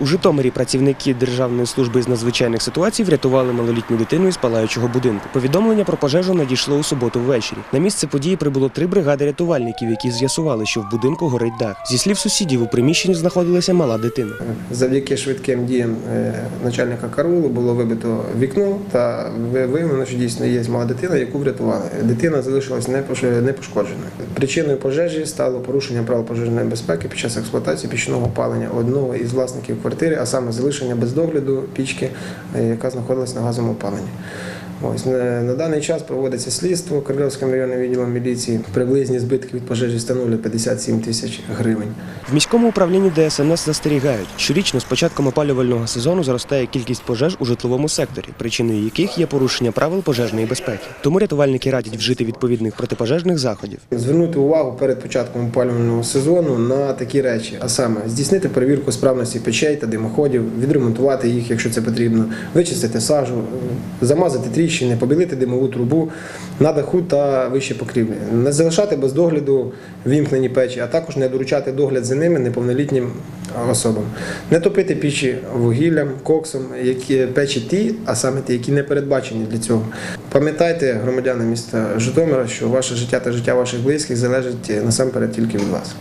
У Житомирі працівники Державної служби з надзвичайних ситуацій врятували малолітню дитину із палаючого будинку. Повідомлення про пожежу надійшло у суботу ввечері. На місце події прибуло три бригади рятувальників, які з'ясували, що в будинку горить дах. Зі слів сусідів, у приміщенні знаходилася мала дитина. Завдяки швидким діям е, начальника караулу було вибито вікно та ви- виявлено, що дійсно є мала дитина, яку врятували. Дитина залишилась непош- непошкодженою. Причиною пожежі стало порушення правил пожежної безпеки під час експлуатації пічного опалення одного із власників квартири, а саме залишення без догляду пічки, е, яка знаходилась на газовому опаленні. Ось на, на даний час проводиться слідство Карлівським районним відділом міліції. Приблизні збитки від пожежі становлять 57 тисяч гривень. В міському управлінні ДСНС застерігають, щорічно з початком опалювального сезону зростає кількість пожеж у житловому секторі, причиною яких є порушення правил пожежної безпеки. Тому рятувальники радять вжити відповідних протипожежних заходів. Звернути увагу перед початком опалювального сезону на такі речі, а саме здійснити перевірку справності печей та димоходів, відремонтувати їх, якщо це потрібно, вичистити сажу, замазати тріщини, побілити димову трубу на даху та вище покрівлі. Не залишати без догляду вімкнені печі, а також не доручати догляд за ними неповнолітнім особам. Не топити печі вугіллям, коксом, які печі ті, а саме ті, які не передбачені для цього. Пам'ятайте, громадяни міста Житомира, що ваше життя та життя ваших близьких залежить насамперед тільки від вас.